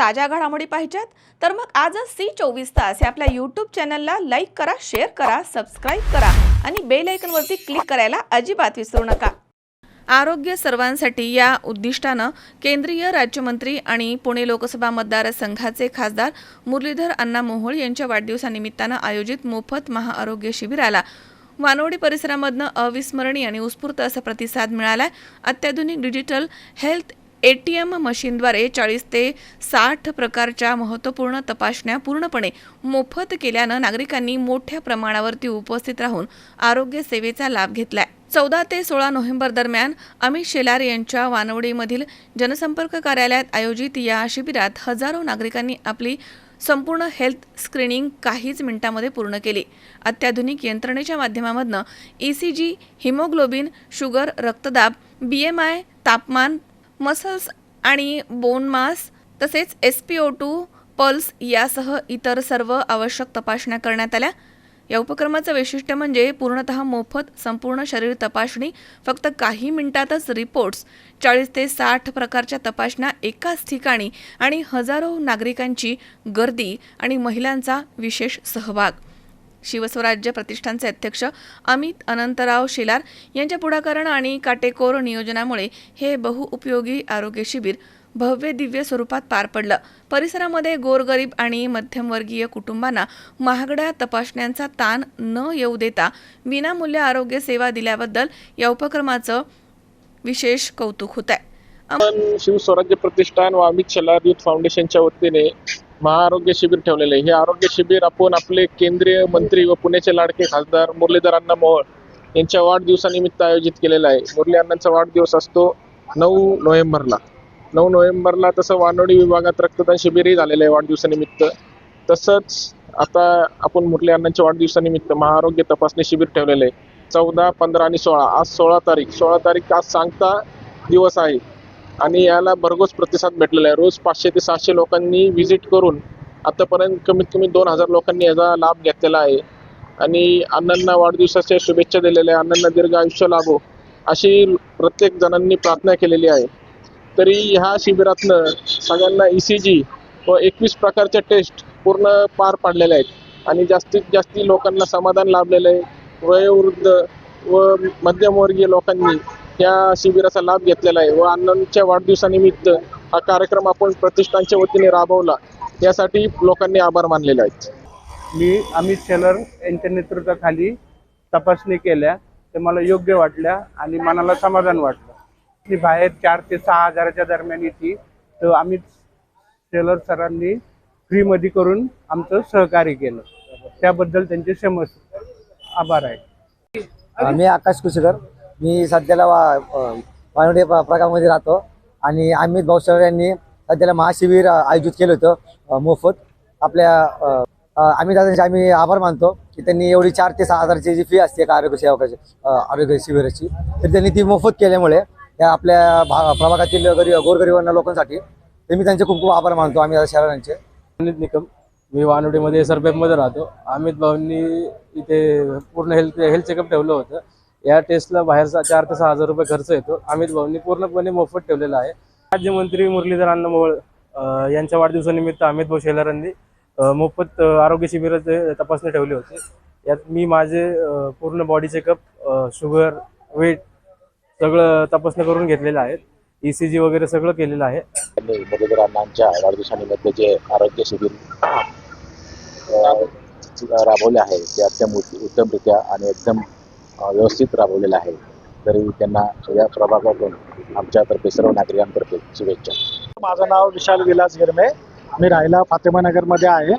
ताज्या घडामोडी पाहिजेत. तर मग आजच सी चोवीस तास या आपल्या यूट्यूब चॅनलला लाईक करा शेअर करा सबस्क्राईब करा आणि बेल आयकनवरती क्लिक करायला अजिबात विसरू नका. आरोग्य सर्वांसाठी या उद्दिष्टानं केंद्रीय राज्यमंत्री आणि पुणे लोकसभा मतदारसंघाचे खासदार मुरलीधर अण्णा मोहोळ यांच्या वाढदिवसानिमित्तानं आयोजित मोफत महाआरोग्य शिबिराला वानवडी परिसरामधनं अविस्मरणीय आणि उत्स्फूर्त असा प्रतिसाद मिळाला अत्याधुनिक digital health A T M मशीनद्वारे चाळीस ते साठ प्रकारच्या महत्त्वपूर्ण तपासण्या पूर्णपणे मोफत केल्यानं नागरिकांनी मोठ्या प्रमाणावरती उपस्थित राहून आरोग्य सेवेचा लाभ घेतलाय. चौदा ते सोळा नोव्हेंबर दरम्यान अमित शेलार यांच्या वानवडीमधील जनसंपर्क कार्यालयात आयोजित या शिबिरात हजारो नागरिकांनी आपली संपूर्ण हेल्थ स्क्रीनिंग काहीच मिनिटांमध्ये पूर्ण केली. अत्याधुनिक यंत्रणेच्या माध्यमामधनं E C G haemoglobin sugar रक्तदाब बी एम आय तापमान मसल्स आणि बोन मास तसेच S P O two pulse यासह इतर सर्व आवश्यक तपासण्या करण्यात आल्या. या उपक्रमाचं वैशिष्ट्य म्हणजे पूर्णतः मोफत संपूर्ण शरीर तपासणी फक्त काही मिनिटातच रिपोर्ट्स चाळीस ते साठ प्रकारच्या तपासण्या एकाच ठिकाणी आणि हजारो नागरिकांची गर्दी आणि महिलांचा विशेष सहभाग. शिवस्वराज्य प्रतिष्ठानचे अध्यक्ष अमित अनंतराव शेलार यांच्या पुढाकारानं आणि काटेकोर नियोजनामुळे हे बहुउपयोगी आरोग्य शिबिर भव्य दिव्य स्वरूपात पार पडलं. परिसरामध्ये गोरगरीब आणि मध्यमवर्गीय कुटुंबांना महागड्या तपासण्यांचा ताण न येऊ देता विनामूल्य आरोग्य सेवा दिल्याबद्दल या उपक्रमाचं विशेष कौतुक होत आहे शिवस्वराज्य प्रतिष्ठान व अमित शेलार युथ फाउंडेशनच्या वतीने महाआरोग्य शिबिर ठेवलेले हे आरोग्य शिबिर आपण आपले केंद्रीय मंत्री व पुण्याचे लाडके खासदार मुरलीधर अण्णा मोहोळ यांच्या वाढदिवसानिमित्त आयोजित केलेला आहे. मुरली अण्णांचा वाढदिवस असतो नऊ नोव्हेंबरला. नऊ नोव्हेंबरला तसं वानोडी विभागात रक्तदान शिबिरही झालेलं आहे वाढदिवसानिमित्त. तसंच आता आपण मुरली अण्णांच्या वाढदिवसानिमित्त महाआरोग्य तपासणी शिबिर ठेवलेलं आहे. चौदा पंधरा आणि सोळा. आज सोळा तारीख. सोळा तारीख आज सांगता दिवस आहे. आणि याला भरघोस प्रतिसाद भेटलेला आहे. रोज पाचशे ते सहाशे लोकांनी व्हिजिट करून आतापर्यंत कमीत कमी दोन हजार लोकांनी याचा लाभ घेतलेला आहे. आणि अण्णांना वाढदिवसाच्या शुभेच्छा दिलेल्या आहे अण्णांना दीर्घ आयुष्य लाभो अशी प्रत्येक जणांनी प्रार्थना केलेली आहे. तरी ह्या शिबिरातनं सगळ्यांना ई सी जी व एकवीस प्रकारच्या टेस्ट पूर्ण पार पाडलेल्या आहेत. आणि जास्तीत जास्ती लोकांना समाधान लाभलेलं आहे. वयोवृद्ध व मध्यमवर्गीय लोकांनी या शिबिराचा लाभ घेतलेला आहे व अण्णांच्या वाढदिवसानिमित्त हा कार्यक्रम आपण प्रतिष्ठानच्या वतीने राबवला. यासाठी लोकांनी आभार मानलेले आहेत. मी अमित शेलर यांच्या नेतृत्वाखाली तपासणी केल्या. ते मला योग्य वाटल्या आणि मनाला समाधान वाटलं. ती बाहेर चार ते सहा हजाराच्या दरम्यान येते. तर अमित शेलर सरांनी फ्रीमध्ये करून आमचं सहकार्य केलं. त्याबद्दल त्यांचे समज आभार आहे मी आकाश कुशेकर मी सध्याला वा वानवडे प्रकारामध्ये राहतो. आणि अमित भाऊसर यांनी सध्याला महाशिबिर आयोजित केलं होतं मोफत. आपल्या अ, अमित दादांचे आम्ही आभार मानतो की त्यांनी एवढी चार ते सहा हजारची जी फी असते का आरोग्य सेवकाची आरोग्य शिबिराची तर त्यांनी ती मोफत केल्यामुळे त्या आपल्या भा प्रभागातील गरीब गोरगरिबांना लोकांसाठी ते मी त्यांचे खूप खूप आभार मानतो आम्ही शहरांचे. निकम मी वानवडीमध्ये सरबेपमध्ये राहतो. अमित भाऊंनी इथे पूर्ण हेल्थ हेल्थ चेकअप ठेवलं होतं. या टेस्टला बाहेरचा चार ते सहा हजार रुपये खर्च येतो. अमित भाऊंनी पूर्णपणे मोफत ठेवलेला आहे. राज्यमंत्री मुरलीधर अण्णामोळ यांच्या वाढदिवसानिमित्त अमित भाऊ शेलारांनी मोफत आरोग्य शिबिराचे तपासणी ठेवली होती. यात मी माझे पूर्ण बॉडी चेकअप शुगर वेट सगळं तपासणी करून घेतलेलं आहे. ई सी जी वगैरे सगळं केलेलं आहे. मुरलीधर अण्णांच्या वाढदिवसानिमित्त जे आरोग्य शिबिर राबवले आहे ते अत्यंत उत्तमरित्या आणि एकदम व्यवस्थित राबवलेलं आहे. तरी त्यांना या प्रभागातून आमच्यातर्फे सर्व नागरिकांतर्फे शुभेच्छा. माझं नाव विशाल विलास गिरमे. मी राहिला फातेमानगरमध्ये आहे.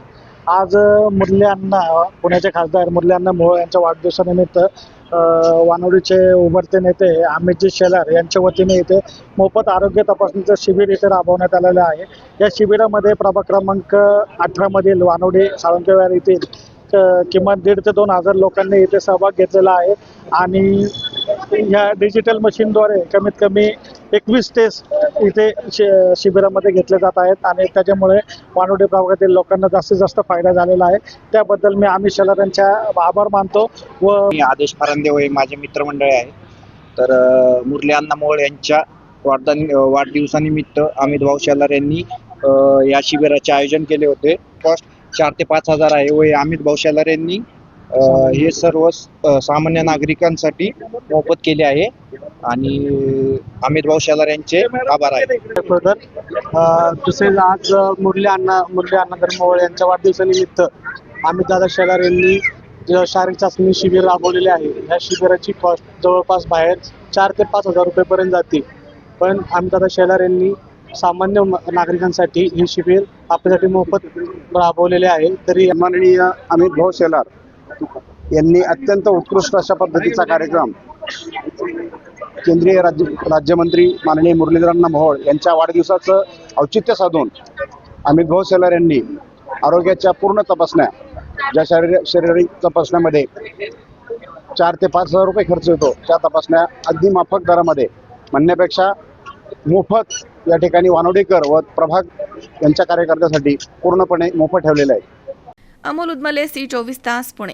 आज मुरल्यांना पुण्याचे खासदार मुरल्यांना अण्णा मोहोळ यांच्या वाढदिवसानिमित्त वानोडीचे वानवडीचे उभरते नेते अमितजी शेलार यांच्या वतीने इथे मोफत आरोग्य तपासणीचं शिबिर इथे राबवण्यात आलेलं आहे. या शिबिरामध्ये प्रभाग क्रमांक अठरामधील वानवडी साळुंकेवार येथील किमान दीड ते दोन हजार लोकांनी इथे सहभाग घेतलेला आहे. आणि ह्या डिजिटल मशीनद्वारे कमीत कमी एकवीस टेस्ट इथे शि शिबिरामध्ये घेतले जात आहेत. आणि त्याच्यामुळे वानवडी प्रभागातील लोकांना जास्तीत जास्त फायदा झालेला आहे. त्याबद्दल मी आम्ही शेलार यांच्या आभार मानतो व मी आदेश फरांदे हे माझे मित्रमंडळी आहे. तर मुरली अण्णा मोहोळ यांच्या वाढदा वाढदिवसानिमित्त अमित भाऊ शेलार यांनी या शिबिराचे आयोजन केले होते. कॉस्ट चार ते पाच हजार आहे. व अमित भाऊ यांनी हे सर्व सामान्य नागरिकांसाठी मोफत केले आहे. आणि अमित भाऊ शेलार यांचे आभार आहे. दुसरे तसेच आज मुरली अण्णा मुरली अण्णा धर्मवळ यांच्या वाढदिवसानिमित्त अमितदादा शेलार यांनी शारीरिक चाचणी शिबिर राबवलेले आहे. या शिबिराची कॉस्ट जवळपास बाहेर चार ते पाच हजार रुपयेपर्यंत जाते. पण अमितदादा शेलार यांनी सामान्य नागरिकांसाठी हे शिबिर आपल्यासाठी मोफत राबवलेले आहे. तरी माननीय अमित भाऊ शेलार यांनी अत्यंत उत्कृष्ट अशा पद्धतीचा कार्यक्रम केंद्रीय राज्य राज्यमंत्री माननीय मुरलीधरांना मोहोळ यांच्या वाढदिवसाचं औचित्य साधून अमित भाऊ शेलार यांनी आरोग्याच्या पूर्ण तपासण्या ज्या शारीरिक शारीरिक तपासण्यामध्ये चार ते पाच हजार रुपये खर्च येतो त्या तपासण्या अगदी माफक दरामध्ये म्हणण्यापेक्षा मोफत या ठिकाणी वानोडेकर व प्रभाग यांच्या कार्यकर्त्यासाठी पूर्णपणे मोफत ठेवलेलं आहे अमोल उदमले सी चोवीस तास पुणे.